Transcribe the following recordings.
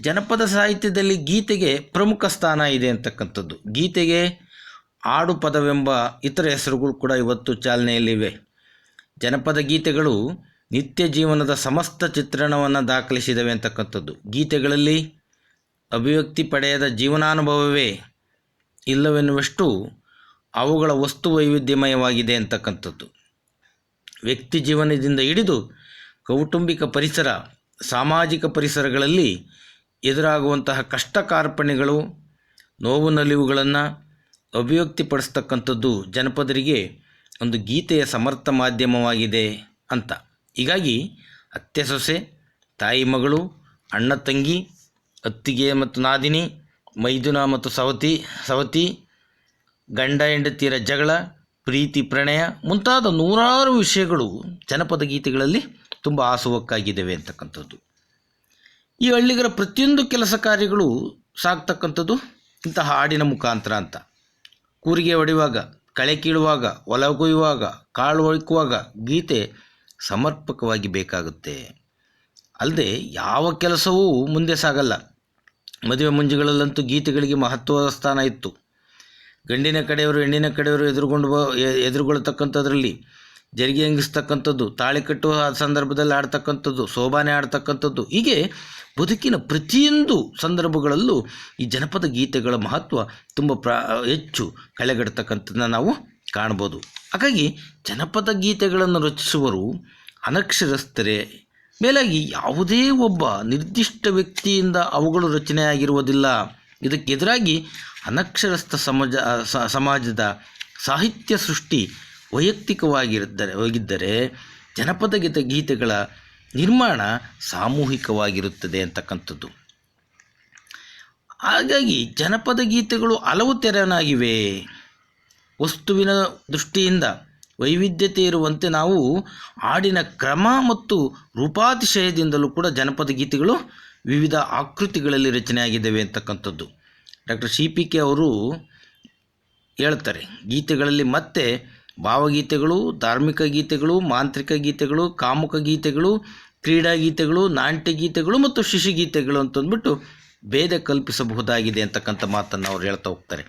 ಜನಪದ ಸಾಹಿತ್ಯದಲ್ಲಿ ಗೀತೆಗೆ ಪ್ರಮುಖ ಸ್ಥಾನ ಇದೆ ಅಂತಕ್ಕಂಥದ್ದು. ಗೀತೆಗೆ ಆಡು ಪದವೆಂಬ ಇತರ ಹೆಸರುಗಳು ಕೂಡ ಇವತ್ತು ಚಾಲನೆಯಲ್ಲಿವೆ. ಜನಪದ ಗೀತೆಗಳು ನಿತ್ಯ ಜೀವನದ ಸಮಸ್ತ ಚಿತ್ರಣವನ್ನು ದಾಖಲಿಸಿದವೆ ಅಂತಕ್ಕಂಥದ್ದು. ಗೀತೆಗಳಲ್ಲಿ ಅಭಿವ್ಯಕ್ತಿ ಪಡೆಯದ ಜೀವನಾನುಭವವೇ ಇಲ್ಲವೆನ್ನುವಷ್ಟು ಅವುಗಳ ವಸ್ತು ವೈವಿಧ್ಯಮಯವಾಗಿದೆ ಅಂತಕ್ಕಂಥದ್ದು. ವ್ಯಕ್ತಿ ಜೀವನದಿಂದ ಹಿಡಿದು ಕೌಟುಂಬಿಕ ಪರಿಸರ, ಸಾಮಾಜಿಕ ಪರಿಸರಗಳಲ್ಲಿ ಎದುರಾಗುವಂತಹ ಕಷ್ಟ ಕಾರ್ಪಣ್ಯಗಳು ನೋವು ನಲಿವುಗಳನ್ನು ಅಭಿವ್ಯಕ್ತಿಪಡಿಸ್ತಕ್ಕಂಥದ್ದು ಜನಪದರಿಗೆ ಒಂದು ಗೀತೆಯ ಸಮರ್ಥ ಮಾಧ್ಯಮವಾಗಿದೆ ಅಂತ. ಹೀಗಾಗಿ ಅತ್ತೆ ಸೊಸೆ, ತಾಯಿ ಮಗಳು, ಅಣ್ಣ ತಂಗಿ, ಅತ್ತಿಗೆ ಮತ್ತು ನಾದಿನಿ, ಮೈದುನ ಮತ್ತು ಸವತಿ ಸವತಿ, ಗಂಡ ಹೆಂಡತಿಯರ ಜಗಳ, ಪ್ರೀತಿ ಪ್ರಣಯ ಮುಂತಾದ ನೂರಾರು ವಿಷಯಗಳು ಜನಪದ ಗೀತೆಗಳಲ್ಲಿ ತುಂಬ ಆಸುವಕ್ಕಾಗಿದ್ದಾವೆ ಅಂತಕ್ಕಂಥದ್ದು. ಈ ಹಳ್ಳಿಗರ ಪ್ರತಿಯೊಂದು ಕೆಲಸ ಕಾರ್ಯಗಳು ಸಾಗ್ತಕ್ಕಂಥದ್ದು ಇಂತಹ ಹಾಡಿನ ಮುಖಾಂತರ ಅಂತ. ಕೂರಿಗೆ ಹೊಡೆಯುವಾಗ ಕಳೆ ಕೀಳುವಾಗ ಹೊಲ ಕೊಯ್ಯುವಾಗ ಕಾಳು ಒಯ್ಕುವಾಗ ಗೀತೆ ಸಮರ್ಪಕವಾಗಿ ಬೇಕಾಗುತ್ತೆ. ಅಲ್ಲದೆ ಯಾವ ಕೆಲಸವೂ ಮುಂದೆ ಸಾಗಲ್ಲ. ಮದುವೆ ಮುಂಜಿಗಳಲ್ಲಂತೂ ಗೀತೆಗಳಿಗೆ ಮಹತ್ವದ ಸ್ಥಾನ ಇತ್ತು. ಗಂಡಿನ ಕಡೆಯವರು, ಹೆಣ್ಣಿನ ಕಡೆಯವರು ಎದುರುಗೊಂಡು ಎದುರುಗೊಳ್ತಕ್ಕಂಥದ್ರಲ್ಲಿ ಜರಿಗೆ ಎಂಗಿಸ್ತಕ್ಕಂಥದ್ದು ತಾಳಿ ಕಟ್ಟುವ ಸಂದರ್ಭದಲ್ಲಿ ಆಡ್ತಕ್ಕಂಥದ್ದು, ಶೋಭಾನೆ ಆಡ್ತಕ್ಕಂಥದ್ದು, ಹೀಗೆ ಬದುಕಿನ ಪ್ರತಿಯೊಂದು ಸಂದರ್ಭಗಳಲ್ಲೂ ಈ ಜನಪದ ಗೀತೆಗಳ ಮಹತ್ವ ತುಂಬ ಪ್ರ, ಹೆಚ್ಚು ಕಳೆಗಡ್ತಕ್ಕಂಥದ್ದನ್ನ ನಾವು ಕಾಣ್ಬೋದು. ಹಾಗಾಗಿ ಜನಪದ ಗೀತೆಗಳನ್ನು ರಚಿಸುವರು ಅನಕ್ಷರಸ್ಥರೇ. ಮೇಲಾಗಿ ಯಾವುದೇ ಒಬ್ಬ ನಿರ್ದಿಷ್ಟ ವ್ಯಕ್ತಿಯಿಂದ ಅವುಗಳು ರಚನೆಯಾಗಿರುವುದಿಲ್ಲ. ಇದಕ್ಕೆ ಎದುರಾಗಿ ಅನಕ್ಷರಸ್ಥ ಸಮಾಜ ಸಮಾಜದ ಸಾಹಿತ್ಯ ಸೃಷ್ಟಿ ವೈಯಕ್ತಿಕವಾಗಿದ್ದರೆ ಹೋಗಿದ್ದರೆ ಜನಪದ ಗೀತ, ಗೀತೆಗಳ ನಿರ್ಮಾಣ ಸಾಮೂಹಿಕವಾಗಿರುತ್ತದೆ ಅಂತಕ್ಕಂಥದ್ದು. ಹಾಗಾಗಿ ಜನಪದ ಗೀತೆಗಳು ಹಲವು ತೆರನಾಗಿವೆ. ವಸ್ತುವಿನ ದೃಷ್ಟಿಯಿಂದ ವೈವಿಧ್ಯತೆ ಇರುವಂತೆ ನಾವು ಹಾಡಿನ ಕ್ರಮ ಮತ್ತು ರೂಪಾತಿಶಯದಿಂದಲೂ ಕೂಡ ಜನಪದ ಗೀತೆಗಳು ವಿವಿಧ ಆಕೃತಿಗಳಲ್ಲಿ ರಚನೆಯಾಗಿದ್ದಾವೆ ಅಂತಕ್ಕಂಥದ್ದು. ಡಾಕ್ಟರ್ ಸಿ ಪಿ ಕೆ ಅವರು ಹೇಳ್ತಾರೆ, ಗೀತೆಗಳಲ್ಲಿ ಮತ್ತೆ ಭಾವಗೀತೆಗಳು, ಧಾರ್ಮಿಕ ಗೀತೆಗಳು, ಮಾಂತ್ರಿಕ ಗೀತೆಗಳು, ಕಾಮುಕ ಗೀತೆಗಳು, ಕ್ರೀಡಾ ಗೀತೆಗಳು, ನಾಟ್ಯ ಗೀತೆಗಳು ಮತ್ತು ಶಿಶುಗೀತೆಗಳು ಅಂತಂದ್ಬಿಟ್ಟು ಭೇದ ಕಲ್ಪಿಸಬಹುದಾಗಿದೆ ಅಂತಕ್ಕಂಥ ಮಾತನ್ನು ಅವ್ರು ಹೇಳ್ತಾ ಹೋಗ್ತಾರೆ.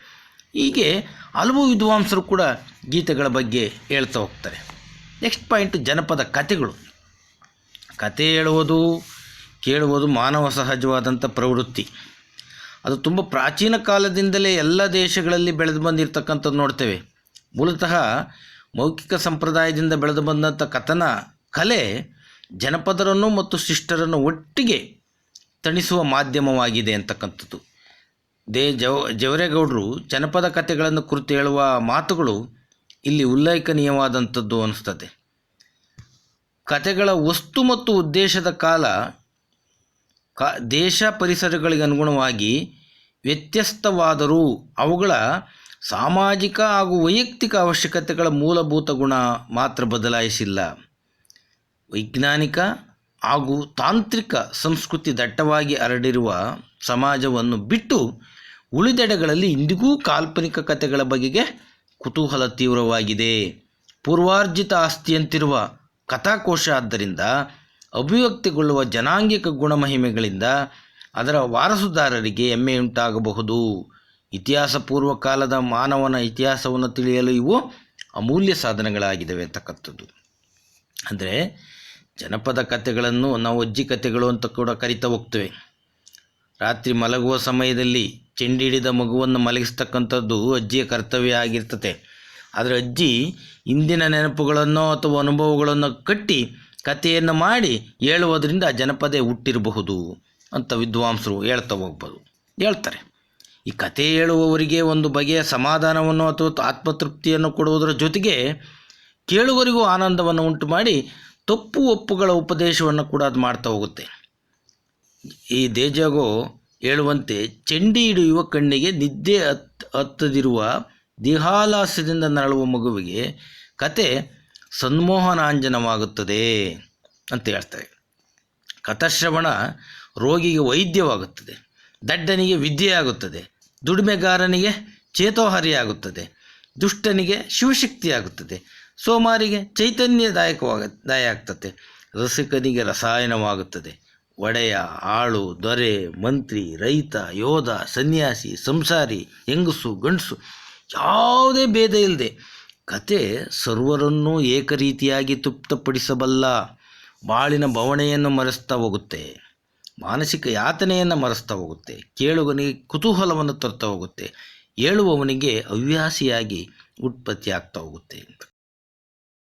ಹೀಗೆ ಹಲವು ವಿದ್ವಾಂಸರು ಕೂಡ ಗೀತೆಗಳ ಬಗ್ಗೆ ಹೇಳ್ತಾ ಹೋಗ್ತಾರೆ. ನೆಕ್ಸ್ಟ್ ಪಾಯಿಂಟ್ ಜನಪದ ಕಥೆಗಳು. ಕತೆ ಹೇಳುವುದು, ಕೇಳುವುದು ಮಾನವ ಸಹಜವಾದಂಥ ಪ್ರವೃತ್ತಿ. ಅದು ತುಂಬ ಪ್ರಾಚೀನ ಕಾಲದಿಂದಲೇ ಎಲ್ಲ ದೇಶಗಳಲ್ಲಿ ಬೆಳೆದು ಬಂದಿರತಕ್ಕಂಥದ್ದು ನೋಡ್ತೇವೆ. ಮೂಲತಃ ಮೌಖಿಕ ಸಂಪ್ರದಾಯದಿಂದ ಬೆಳೆದು ಬಂದಂಥ ಕಥನ, ಕಲೆ ಜನಪದರನ್ನು ಮತ್ತು ಶಿಷ್ಟರನ್ನು ಒಟ್ಟಿಗೆ ತಣಿಸುವ ಮಾಧ್ಯಮವಾಗಿದೆ ಅಂತಕ್ಕಂಥದ್ದು. ದೇ ಜವ, ಜವರೇಗೌಡರು ಜನಪದ ಕಥೆಗಳನ್ನು ಕುರಿತು ಹೇಳುವ ಮಾತುಗಳು ಇಲ್ಲಿ ಉಲ್ಲೇಖನೀಯವಾದಂಥದ್ದು ಅನಿಸ್ತದೆ. ಕಥೆಗಳ ವಸ್ತು ಮತ್ತು ಉದ್ದೇಶದ ಕಾಲ ಕ, ದೇಶ ಪರಿಸರಗಳಿಗೆ ಅನುಗುಣವಾಗಿ ವ್ಯತ್ಯಸ್ತವಾದರೂ ಅವುಗಳ ಸಾಮಾಜಿಕ ಹಾಗೂ ವೈಯಕ್ತಿಕ ಅವಶ್ಯಕತೆಗಳ ಮೂಲಭೂತ ಗುಣ ಮಾತ್ರ ಬದಲಾಯಿಸಿಲ್ಲ. ವೈಜ್ಞಾನಿಕ ಹಾಗೂ ತಾಂತ್ರಿಕ ಸಂಸ್ಕೃತಿ ದಟ್ಟವಾಗಿ ಹರಡಿರುವ ಸಮಾಜವನ್ನು ಬಿಟ್ಟು ಉಳಿದೆಡೆಗಳಲ್ಲಿ ಇಂದಿಗೂ ಕಾಲ್ಪನಿಕ ಕಥೆಗಳ ಬಗೆಗೆ ಕುತೂಹಲ ತೀವ್ರವಾಗಿದೆ. ಪೂರ್ವಾರ್ಜಿತ ಆಸ್ತಿಯಂತಿರುವ ಕಥಾಕೋಶ ಆದ್ದರಿಂದ ಅಭಿವ್ಯಕ್ತಿಗೊಳ್ಳುವ ಜನಾಂಗಿಕ ಗುಣಮಹಿಮೆಗಳಿಂದ ಅದರ ವಾರಸುದಾರರಿಗೆ ಹೆಮ್ಮೆಯುಂಟಾಗಬಹುದು ಇತಿಹಾಸ ಪೂರ್ವ ಕಾಲದ ಮಾನವನ ಇತಿಹಾಸವನ್ನು ತಿಳಿಯಲು ಇವು ಅಮೂಲ್ಯ ಸಾಧನಗಳಾಗಿದ್ದಾವೆ ಅಂತಕ್ಕಂಥದ್ದು. ಅಂದರೆ ಜನಪದ ಕಥೆಗಳನ್ನು ನಾವು ಅಜ್ಜಿ ಕಥೆಗಳು ಅಂತ ಕೂಡ ಕರಿತಾ ಹೋಗ್ತೇವೆ. ರಾತ್ರಿ ಮಲಗುವ ಸಮಯದಲ್ಲಿ ಚೆಂಡಿಡಿದ ಮಗುವನ್ನು ಮಲಗಿಸ್ತಕ್ಕಂಥದ್ದು ಅಜ್ಜಿಯ ಕರ್ತವ್ಯ ಆಗಿರ್ತದೆ. ಆದರೆ ಅಜ್ಜಿ ಇಂದಿನ ನೆನಪುಗಳನ್ನು ಅಥವಾ ಅನುಭವಗಳನ್ನು ಕಟ್ಟಿ ಕಥೆಯನ್ನು ಮಾಡಿ ಹೇಳುವುದರಿಂದ ಜನಪದ ಹುಟ್ಟಿರಬಹುದು ಅಂತ ವಿದ್ವಾಂಸರು ಹೇಳ್ತಾ ಹೋಗ್ಬೋದು. ಹೇಳ್ತಾರೆ. ಈ ಕತೆ ಹೇಳುವವರಿಗೆ ಒಂದು ಬಗೆಯ ಸಮಾಧಾನವನ್ನು ಅಥವಾ ಆತ್ಮತೃಪ್ತಿಯನ್ನು ಕೊಡುವುದರ ಜೊತೆಗೆ ಕೇಳುವರಿಗೂ ಆನಂದವನ್ನು ಉಂಟು ಮಾಡಿ ತಪ್ಪು ಒಪ್ಪುಗಳ ಉಪದೇಶವನ್ನು ಕೂಡ ಅದು ಮಾಡ್ತಾ ಹೋಗುತ್ತೆ. ಈ ದೇಜಗೋ ಹೇಳುವಂತೆ ಚೆಂಡಿ ಹಿಡಿಯುವ ಕಣ್ಣಿಗೆ ನಿದ್ದೆ ಹತ್ ಹತ್ತದಿರುವ ದೇಹಾಲಾಸ್ಯದಿಂದ ನರಳುವ ಮಗುವಿಗೆ ಕತೆ ಸನ್ಮೋಹನಾಂಜನವಾಗುತ್ತದೆ ಅಂತ ಹೇಳ್ತಾರೆ. ಕಥಶ್ರವಣ ರೋಗಿಗೆ ವೈದ್ಯವಾಗುತ್ತದೆ. ದಡ್ಡನಿಗೆ ವಿದ್ಯೆಯಾಗುತ್ತದೆ, ದುಡಿಮೆಗಾರನಿಗೆ ಚೇತೋಹರಿಯಾಗುತ್ತದೆ, ದುಷ್ಟನಿಗೆ ಶಿವಶಕ್ತಿಯಾಗುತ್ತದೆ, ಸೋಮಾರಿಗೆ ಚೈತನ್ಯದಾಯಕವಾಗ ದಾಯ ಆಗ್ತದೆ ರಸಿಕನಿಗೆ ರಸಾಯನವಾಗುತ್ತದೆ, ಒಡೆಯ, ಆಳು, ದೊರೆ, ಮಂತ್ರಿ, ರೈತ, ಯೋಧ, ಸನ್ಯಾಸಿ, ಸಂಸಾರಿ, ಹೆಂಗಸು, ಗಂಡಸು, ಯಾವುದೇ ಭೇದ ಇಲ್ಲದೆ ಕತೆ ಸರ್ವರನ್ನೂ ಏಕರೀತಿಯಾಗಿ ತೃಪ್ತಪಡಿಸಬಲ್ಲ, ಬಾಳಿನ ಬವಣೆಯನ್ನು ಮರೆಸ್ತಾ ಹೋಗುತ್ತೆ. ಮಾನಸಿಕ ಯಾತನೆಯನ್ನು ಮರೆಸ್ತಾ ಹೋಗುತ್ತೆ ಕೇಳುವವನಿಗೆ ಕುತೂಹಲವನ್ನು ತರ್ತಾ ಹೋಗುತ್ತೆ ಹೇಳುವವನಿಗೆ ಹವ್ಯಾಸಿಯಾಗಿ ಉತ್ಪತ್ತಿ ಆಗ್ತಾ ಹೋಗುತ್ತೆ